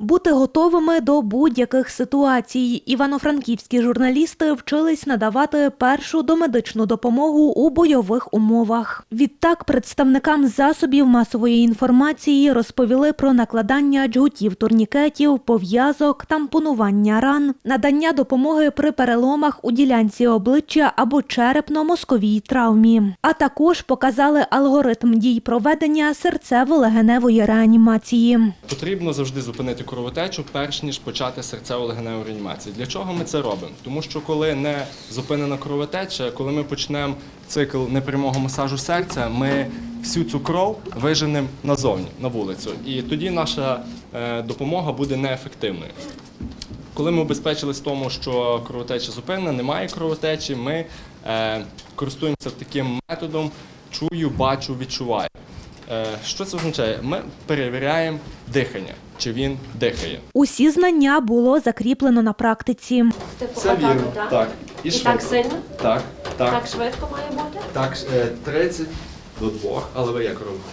Бути готовими до будь-яких ситуацій. Івано-франківські журналісти вчились надавати першу домедичну допомогу у бойових умовах. Відтак представникам засобів масової інформації розповіли про накладання джгутів, турнікетів, пов'язок, тампонування ран, надання допомоги при переломах у ділянці обличчя або черепно-мозковій травмі. А також показали алгоритм дій проведення серцево-легеневої реанімації. Потрібно завжди зупинити кровотечу, перш ніж почати серцево-легеневу реанімацію. Для чого ми це робимо? Тому що коли не зупинена кровотеча, коли ми почнемо цикл непрямого масажу серця, ми всю цю кров виженемо назовні, на вулицю. І тоді наша е, допомога буде неефективною. Коли ми убезпечились в тому, що кровотеча зупинена, немає кровотечі, ми е, користуємося таким методом чую, бачу, відчуваю. Е, що це означає? Ми перевіряємо дихання, чи він дихає. Усі знання було закріплено на практиці. Це вірно. так? Так. І, так сильно? Так, так. Так швидко має бути? Так, е, 30 до 2, але ви як робите?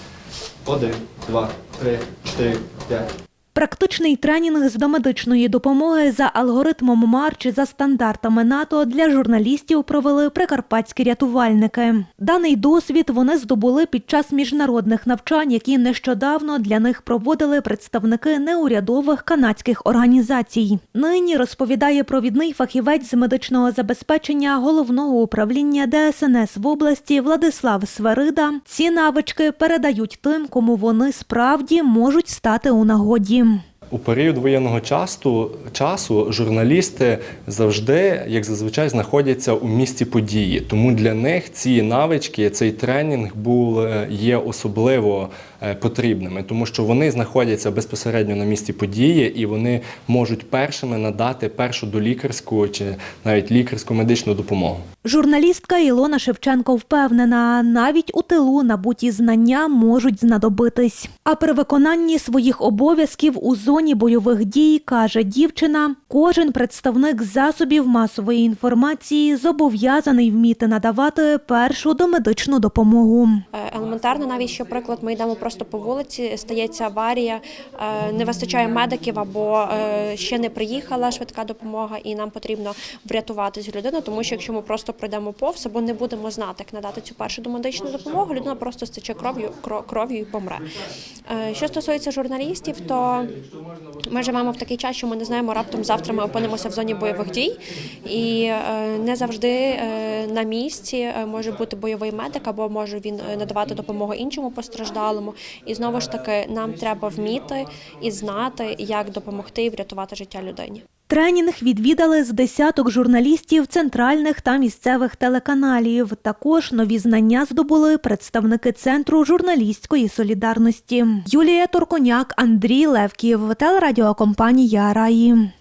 Один, два, три, чотири, п'ять. Практичний тренінг з домедичної допомоги за алгоритмом Марч за стандартами НАТО для журналістів провели прикарпатські рятувальники. Даний досвід вони здобули під час міжнародних навчань, які нещодавно для них проводили представники неурядових канадських організацій. Нині розповідає провідний фахівець з медичного забезпечення головного управління ДСНС в області Владислав Сверида. Ці навички передають тим, кому вони справді можуть стати у нагоді. У період воєнного часу, часу журналісти завжди, як зазвичай, знаходяться у місці події. Тому для них ці навички, цей тренінг був е, є особливо е, потрібними, тому що вони знаходяться безпосередньо на місці події і вони можуть першими надати першу долікарську чи навіть лікарську медичну допомогу. Журналістка Ілона Шевченко впевнена, навіть у тилу набуті знання можуть знадобитись. А при виконанні своїх обов'язків у зоні бойових дій каже дівчина: кожен представник засобів масової інформації зобов'язаний вміти надавати першу домедичну допомогу. Е, Елементарно, навіть що приклад, ми йдемо просто по вулиці, стається аварія, е, не вистачає медиків або е, ще не приїхала швидка допомога, і нам потрібно врятувати цю людину, тому що якщо ми просто пройдемо повз або не будемо знати, як надати цю першу домедичну допомогу, людина просто стече кров'ю кро- кров'ю і помре. Що стосується журналістів, то ми живемо в такий час, що ми не знаємо раптом завтра ми опинимося в зоні бойових дій, і е, не завжди е, на місці е, може бути бойовий медик, або може він надавати допомогу іншому постраждалому. І знову ж таки, нам треба вміти і знати, як допомогти і врятувати життя людині. Тренінг відвідали з десяток журналістів центральних та місцевих телеканалів. Також нові знання здобули представники центру журналістської солідарності. Юлія Торконяк, Андрій Левків, телерадіокомпанія Раї.